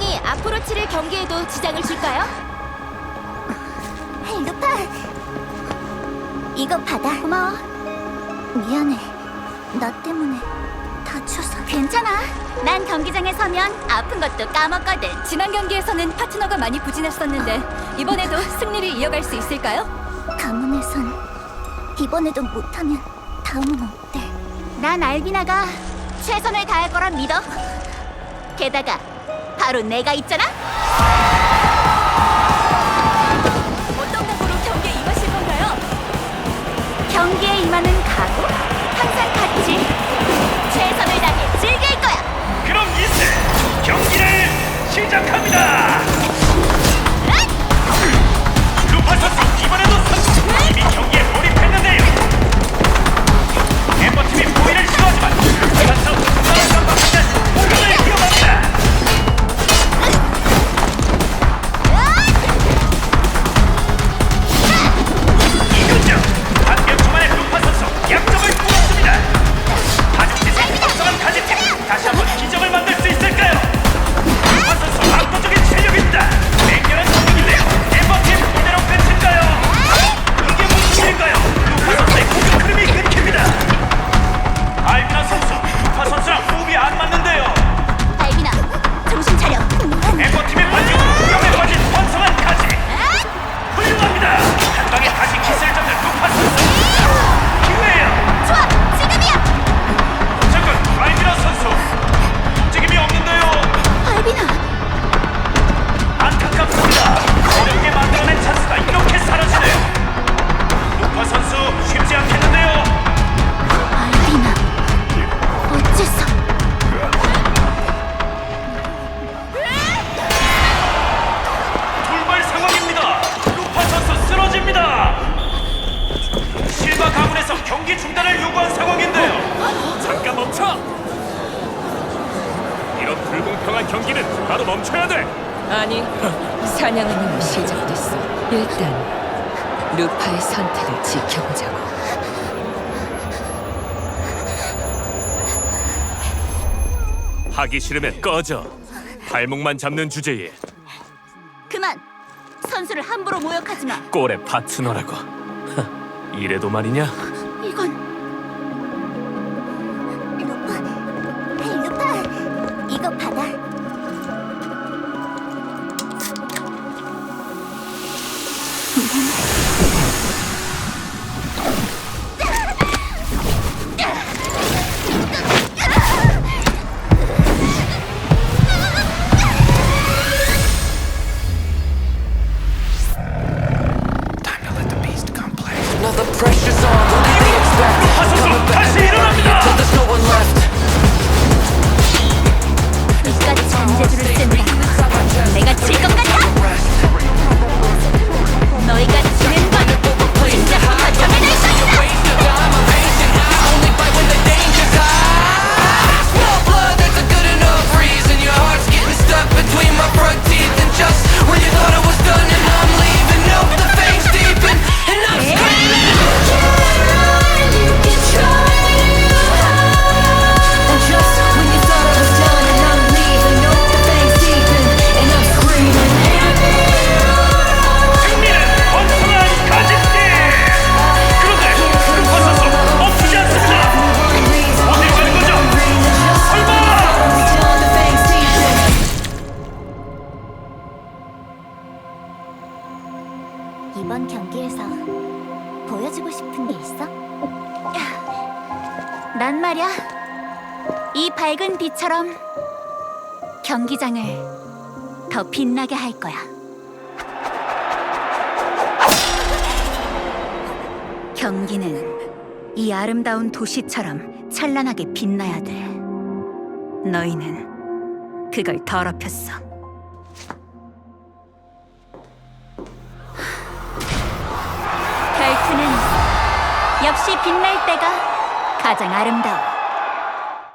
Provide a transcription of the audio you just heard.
부상이 앞으로 치를 경기에도 지장을 줄까요? 루파, 이거 받아. 고마워. 미안해. 너 때문에 다쳐서. 괜찮아. 난 경기장에 서면 아픈 것도 까먹거든. 지난 경기에서는 파트너가 많이 부진했었는데 이번에도 승리를 이어갈 수 있을까요? 가문에선 이번에도 못하면 다음은 없대. 난 알비나가 최선을 다할 거란 믿어. 게다가 바로 내가 있잖아. 어떤 각오로 경기에 임하실 건가요? 경기에 임하는 공평한 경기는 바로 멈춰야 돼. 아니, 사냥은 이미 시작됐어. 일단 루파의 선택을 지켜보자고. 하기 싫으면 꺼져. 발목만 잡는 주제에 그만. 선수를 함부로 모욕하지 마. 꼴의 파트너라고. 이래도 말이냐? 이번 경기에서 보여주고 싶은 게 있어? 난 말야 이 밝은 빛처럼 경기장을 더 빛나게 할 거야. 경기는 이 아름다운 도시처럼 찬란하게 빛나야 돼. 너희는 그걸 더럽혔어. 역시 빛날 때가 가장 아름다워.